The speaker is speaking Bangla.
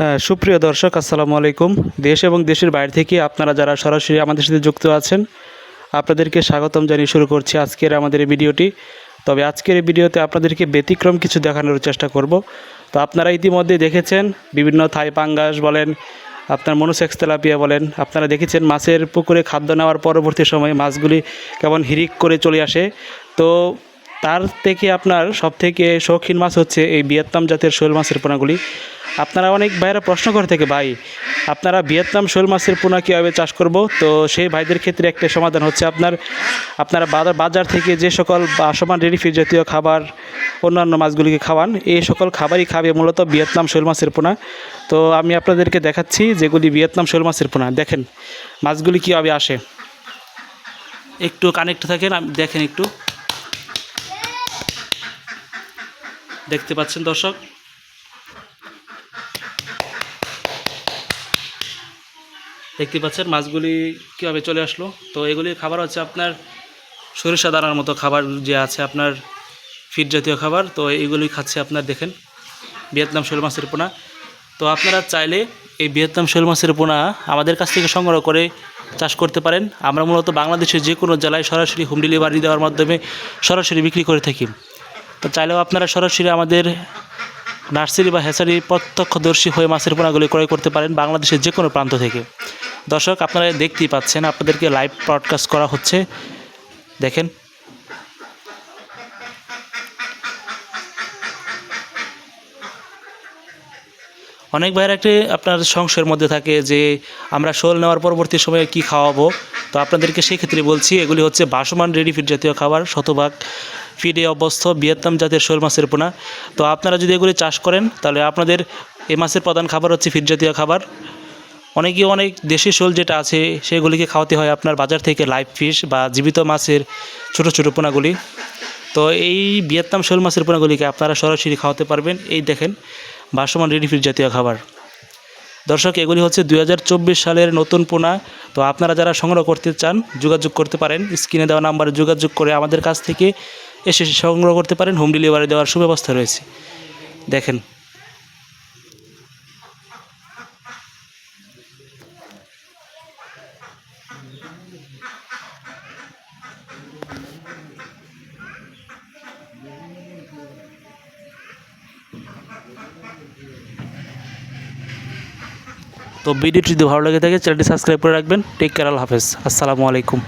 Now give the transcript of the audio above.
হ্যাঁ, সুপ্রিয় দর্শক আসসালামু আলাইকুম। দেশ এবং দেশের বাইরে থেকে আপনারা যারা সরাসরি আমাদের সাথে যুক্ত আছেন আপনাদেরকে স্বাগতম জানিয়ে শুরু করছি আজকের আমাদের এই ভিডিওটি। তবে আজকের এই ভিডিওতে আপনাদেরকে ব্যতিক্রম কিছু দেখানোর চেষ্টা করব। তো আপনারা ইতিমধ্যে দেখেছেন বিভিন্ন থাই পাঙ্গাস বলেন আপনার মনোসেক্স তেলাপিয়া বলেন আপনারা দেখেছেন মাছের পুকুরে খাদ্য নেওয়ার পরবর্তী সময়ে মাছগুলি কেমন হিরিক করে চলে আসে। তো তার থেকে আপনার সবথেকে শৌখিন মাছ হচ্ছে এই ভিয়েতনাম জাতের শোল মাছের পোনাগুলি। আপনারা অনেক ভাইয়েরা প্রশ্ন করে থাকে, ভাই, আপনারা ভিয়েতনাম শোল মাছের পোনা কীভাবে চাষ করব? তো সেই ভাইদের ক্ষেত্রে একটা সমাধান হচ্ছে আপনার, আপনারা বাজার বাজার থেকে যে সকল বাসমান রেডি ফিড জাতীয় খাবার, অন্যান্য মাছগুলিকে খাওয়ান। এই সকল খাবারই খাবে মূলত ভিয়েতনাম শোল মাছের পোনা। তো আমি আপনাদেরকে দেখাচ্ছি যেগুলি ভিয়েতনাম শোল মাছের পোনা। দেখেন, মাছগুলি কীভাবে আসে। একটু কানেক্ট থাকেন দেখেন একটু। দেখতে পাচ্ছেন দর্শক। দেখতে পাচ্ছেন মাছগুলি কীভাবে চলে আসলো। তো এগুলির খাবার হচ্ছে আপনার সরিষা দানার মতো খাবার যে আছে আপনার ফিট জাতীয় খাবার। তো এইগুলি খাচ্ছে আপনার দেখেন, ভিয়েতনাম শোল মাছের পোনা। তো আপনারা চাইলে এই ভিয়েতনাম শোল মাছের পোনা আমাদের কাছ থেকে সংগ্রহ করে চাষ করতে পারেন। আমরা মূলত বাংলাদেশের যে কোনো জেলায় সরাসরি হোম ডেলিভারি দেওয়ার মাধ্যমে সরাসরি বিক্রি করে থাকি। তো চাইলেও আপনারা সরাসরি আমাদের নার্সারি বা হ্যাচারি প্রত্যক্ষদর্শী হয়ে মাছের পোনাগুলি ক্রয় করতে পারেন বাংলাদেশের যে কোনো প্রান্ত থেকে। দর্শক, আপনারা দেখতেই পাচ্ছেন, আপনাদেরকে লাইভ ব্রডকাস্ট করা হচ্ছে। দেখেন অনেক ভাইয়ের একটি আপনার সংশয়ের মধ্যে থাকে যে আমরা শোল নেওয়ার পরবর্তী সময়ে কি খাওয়াবো? তো আপনাদেরকে সেই ক্ষেত্রে বলছি, এগুলি হচ্ছে বাসমান রেডি ফিড জাতীয় খাবার, শতভাগ ফিডে অবস্থ ভিয়েতনাম জাতের শোল মাছের পোনা। তো আপনারা যদি এগুলি চাষ করেন, তাহলে আপনাদের এই মাছের প্রধান খাবার হচ্ছে ফিড জাতীয় খাবার। অনেকে অনেক দেশি শোল যেটা আছে, সেগুলিকে খাওয়াতে হয় আপনার বাজার থেকে লাইভ ফিশ বা জীবিত মাছের ছোট ছোট পোনাগুলি। তো এই ভিয়েতনাম শোল মাছের পোনাগুলিকে আপনারা সরাসরি খাওয়াতে পারবেন। এই দেখেন ভাসমান রেডি ফিড জাতীয় খাবার। দর্শক, এগুলি হচ্ছে দু হাজার চব্বিশ সালের নতুন পোনা। তো আপনারা যারা সংগ্রহ করতে চান, যোগাযোগ করতে পারেন। স্ক্রিনে দেওয়া নাম্বারে যোগাযোগ করে আমাদের কাছ থেকে এসে সংগ্রহ করতে পারেন। হোম ডেলিভারি দেওয়ার সুব্যবস্থা রয়েছে। দেখেন। তো ভিডিওটি যদি ভালো লেগে থাকে, চ্যানেলটি সাবস্ক্রাইব করে রাখবেন। টেক কেয়ার আল হাফেজ। আসসালামু আলাইকুম।